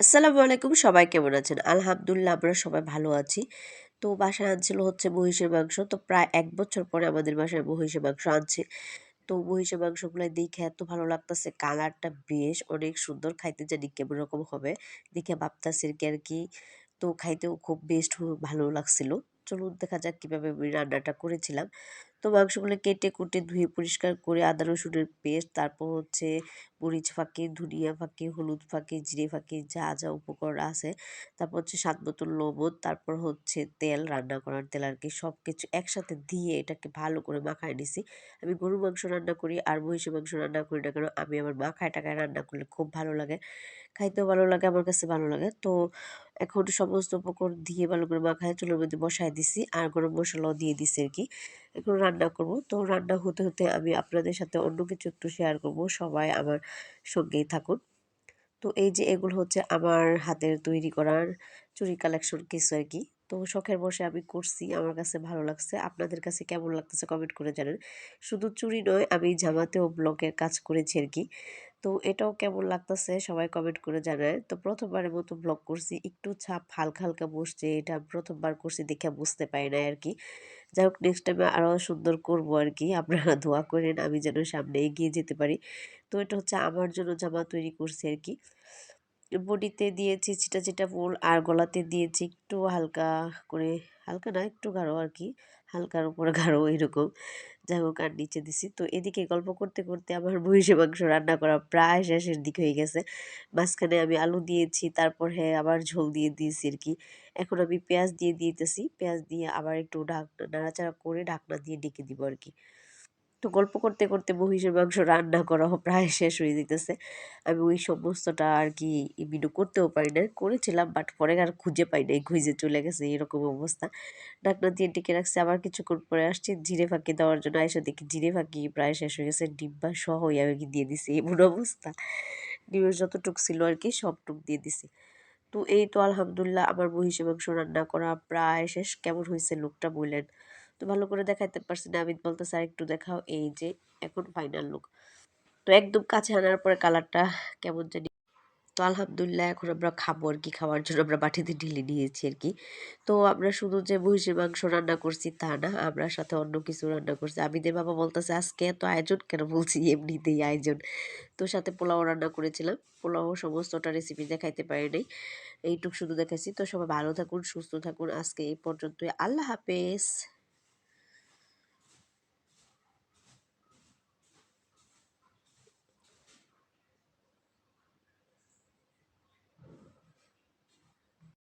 আসসালামু আলাইকুম, সবাই কেমন আছেন? আলহামদুলিল্লাহ আমরা সবাই ভালো আছি। তো বাসায় আনছিল হচ্ছে মহিষের মাংস। তো প্রায় এক বছর পরে আমাদের বাসায় মহিষের মাংস আনছে। তো মহিষের মাংসগুলো দেখে এত ভালো লাগতেছে, কালারটা বেশ অনেক সুন্দর। খাইতে জানি কেমন রকম হবে, দেখে ভাবতেছি আর কি আর কি। তো খাইতেও খুব বেস্ট ভালো লাগছিল। চলুন দেখা যাক কীভাবে আমি রান্নাটা করেছিলাম। তো মাংসগুলো কেটে কুটে ধুয়ে পরিষ্কার করে আদা, রসুনের পেস্ট, তারপর হচ্ছে মরিচ ফাঁকি, ধনিয়া ফাঁকি, হলুদ ফাঁকি, জিরে ফাঁকি যা যা উপকরণ আছে। তারপর হচ্ছে স্বাদ মতন লবণ, তারপর হচ্ছে তেল, রান্না করার তেল আর কি সব কিছু একসাথে দিয়ে এটাকে ভালো করে মাখায় নিছি। আমি গরু মাংস রান্না করি আর মহিষের মাংস রান্না করি না কেন, আমি আমার মাখায় টাকায় রান্না করলে খুব ভালো লাগে। খাইতেও ভালো লাগে, আমার কাছে ভালো লাগে। তো এখন সমস্ত উপকরণ দিয়ে ভালো করে মাখায় চুলোর মধ্যে বসায় দিছি, আর গরম মশলাও দিয়ে দিছি আর কি। এখন রান্না করব। তো রান্না হতে হতে আমি আপনাদের সাথে অন্য কিছু একটু শেয়ার করব। সবাই আমার সঙ্গেই থাকুন। তো এই যে এগুলো হচ্ছে আমার হাতের তৈরি করার চুরি কালেকশন কিছু আর কি। তো শখের বসে আমি করছি, আমার কাছে ভালো লাগছে। আপনাদের কাছে কেমন লাগতেছে কমেন্ট করে জানেন। শুধু চুরি নয়, আমি জামাতেও ব্লগের কাজ করেছি আর কি। তো এটাও কেমন লাগতেছে সবাই কমেন্ট করে জানায়। তো প্রথমবারের মতো ব্লগ করছি, একটু ছাপ হালকা হালকা বসছে, এটা প্রথমবার করছি দেখে বুঝতে পারি না আর কি। যাই হোক নেক্সট টাইমে আরও সুন্দর করব আর কি, আপনারা দোয়া করেন, আমি যেন সামনে এগিয়ে যেতে পারি। তো এটা হচ্ছে আমার জন্য জামা তৈরি করছি আর কি। বডিতে দিয়েছি চিটা চিটা ফুল, আর গলাতে দিয়েছি একটু হালকা করে, হালকা না, একটু গাঢ় আর কি, হালকার উপরে গাঢ় এরকম। যাই হোক, আর নিচে দিছি। তো এদিকে গল্প করতে করতে আমার মহিষে মাংস রান্না করা প্রায় শেষের দিক হয়ে গেছে। মাঝখানে আমি আলু দিয়েছি, তারপর হ্যাঁ আবার ঝোল দিয়ে দিয়েছি আর কি। এখন আমি পেঁয়াজ দিয়ে দিতেছি। পেঁয়াজ দিয়ে আবার একটু ঢাকনা নাড়াচাড়া করে ঢাকনা দিয়ে ডেকে দিব আর কি। তো গল্প করতে করতে মহিষের মাংস রান্না করা প্রায় শেষ হয়ে যেতেছে আমি ওই সমস্তটা আর কি ভিডিও করতেও পারি না করেছিলাম বাট পরে আর খুঁজে পাই নাই, খুঁজে চলে গেছে এরকম অবস্থা। ডাকনা দিয়ে ডেকে রাখছে, আবার কিছুক্ষণ পরে আসছি, জিরে ফাঁকি দেওয়ার জন্য এসে দেখি জিরে ফাঁকি প্রায় শেষ হয়ে গেছে ডিব্বা সহ আমি দিয়ে দিছি, এমন অবস্থা। ডিমের যতটুক ছিল আর কি সবটুক দিয়ে দিছি। তো এই তো আলহামদুলিল্লাহ, আমার মহিষের মাংস রান্না করা প্রায় শেষ। কেমন হয়েছে লোকটা বললেন? তো ভালো করে দেখাইতে পারছি না। আমি বলতেছে আর একটু দেখাও এই যে এখন ফাইনাল লুক তো একদম কাছে আনার পরে কালারটা কেমন জানি। তো আলহামদুলিল্লাহ এখন আমরা খাব আর কি, খাওয়ার জন্য আমরা বাটিতে ঢেলে নিয়েছি আর কি। তো আমরা শুধু যে মহিষের মাংস রান্না করছি তা না, আমরা সাথে অন্য কিছু রান্না করছি। আবিদের বাবা বলতেছে, আজকে এত আয়োজন কেন? বলছি, এমনিতেই আয়োজন। তো সাথে পোলাও রান্না করেছিলাম। পোলাও সমস্তটা রেসিপি দেখাইতে পারি নাই। এইটুক শুধু দেখাইছি। তো সবাই ভালো থাকুন, সুস্থ থাকুন। আজকে এই পর্যন্তই। আল্লাহ হাফেজ।